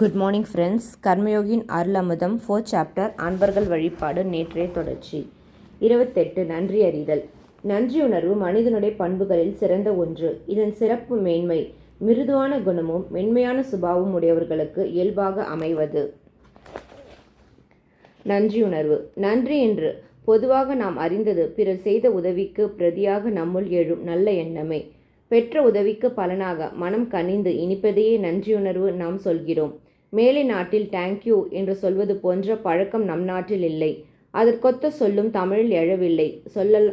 Good morning friends Karmayogin Arul Amudham fourth chapter அன்பர்கள் வழிபாடு நேற்றைய தொடர்ச்சி. இருபத்தெட்டு நன்றி அறிதல். நன்றியுணர்வு மனிதனுடைய பண்புகளில் சிறந்த ஒன்று. இதன் சிறப்பு மேன்மை மிருதுவான குணமும் மென்மையான சுபாவம் உடையவர்களுக்கு இயல்பாக அமைவது. நன்றியுணர்வு நன்றி என்று பொதுவாக நாம் அறிந்தது பிறர் செய்த உதவிக்கு பிரதியாக நம்முள் எழும் நல்ல எண்ணமே. பெற்ற உதவிக்கு பலனாக மனம் கனிந்து இனிப்பதையே நன்றியுணர்வு நாம் சொல்கிறோம். மேலை நாட்டில் தேங்க்யூ என்று சொல்வது போன்ற பழக்கம் நம் நாட்டில் இல்லை. அதற்கொத்த சொல்லும் தமிழில் எழவில்லை. சொல்லல்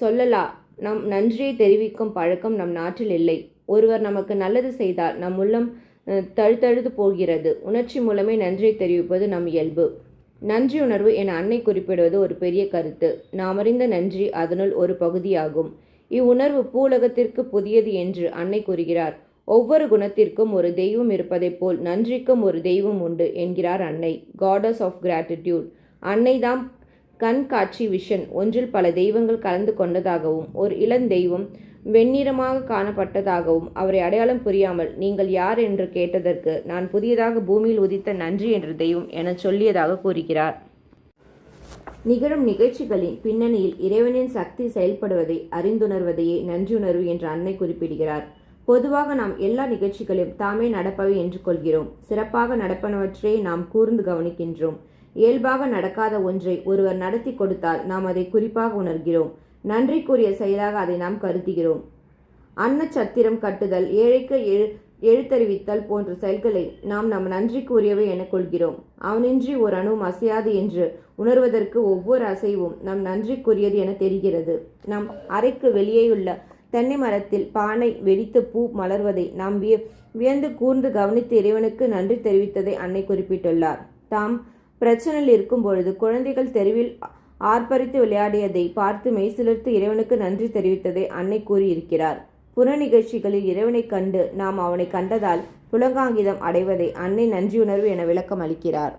சொல்லலா நம் நன்றியை தெரிவிக்கும் பழக்கம் நம் நாட்டில் இல்லை. ஒருவர் நமக்கு நல்லது செய்தால் நம் உள்ளம் தழுத்தழுது போகிறது. உணர்ச்சி மூலமே நன்றியை தெரிவிப்பது நம் இயல்பு. நன்றியுணர்வு என அன்னை குறிப்பிடுவது ஒரு பெரிய கருத்து. நாம் அறிந்த நன்றி அதனுள் ஒரு பகுதியாகும். இவ்வுணர்வு பூலகத்திற்கு புதியது என்று அன்னை கூறுகிறார். ஒவ்வொரு குணத்திற்கும் ஒரு தெய்வம் இருப்பதைப் போல் நன்றிக்கும் ஒரு தெய்வம் உண்டு என்கிறார் அன்னை. காடஸ் ஆஃப் கிராட்டிடியூட் அன்னைதாம் கண் காட்சி விஷன் ஒன்றில் பல தெய்வங்கள் கலந்து கொண்டதாகவும் ஒரு இளந்தெய்வம் வெண்ணிறமாக காணப்பட்டதாகவும் அவரை அடையாளம் புரியாமல் நீங்கள் யார்? என்று கேட்டதற்கு நான் புதியதாக பூமியில் உதித்த நன்றி என்ற தெய்வம் என சொல்லியதாக கூறுகிறார். நிகழும் நிகழ்ச்சிகளின் பின்னணியில் இறைவனின் சக்தி செயல்படுவதை அறிந்துணர்வதையே நன்றியுணர்வு என்று அன்னை குறிப்பிடுகிறார். பொதுவாக நாம் எல்லா நிகழ்ச்சிகளையும் தாமே நடப்பவை என்று கொள்கிறோம். சிறப்பாக நடப்பனவற்றை நாம் கூர்ந்து கவனிக்கின்றோம். இயல்பாக நடக்காத ஒன்றை ஒருவர் நடத்தி கொடுத்தால் நாம் அதை குறிப்பாக உணர்கிறோம். நன்றிக்குரிய செயலாக அதை நாம் கருதுகிறோம். அன்னச்சத்திரம் கட்டுதல் ஏழைக்கு எழு எழுத்தறிவித்தல் போன்ற செயல்களை நாம் நம் நன்றிக்குரியவை என கொள்கிறோம். அவனின்றி ஒரு அணுவும் அசையாது என்று உணர்வதற்கு ஒவ்வொரு அசைவும் நம் நன்றிக்குரியது என தெரிகிறது. நம் அறைக்கு வெளியேயுள்ள தென்னை மரத்தில் பானை வெடித்து பூ மலர்வதை நாம் விய வியந்து கூர்ந்து கவனித்து இறைவனுக்கு நன்றி தெரிவித்ததை அன்னை குறிப்பிட்டுள்ளார். தாம் பிரச்சனையில் இருக்கும் பொழுது குழந்தைகள் தெருவில் ஆர்ப்பரித்து விளையாடியதை பார்த்து மெய்சிலிர்த்து இறைவனுக்கு நன்றி தெரிவித்ததை அன்னை கூறியிருக்கிறார். புற நிகழ்ச்சிகளில் கண்டு நாம் அவனை கண்டதால் புலங்காங்கிதம் அடைவதை அன்னை நன்றியுணர்வு என விளக்கம் அளிக்கிறார்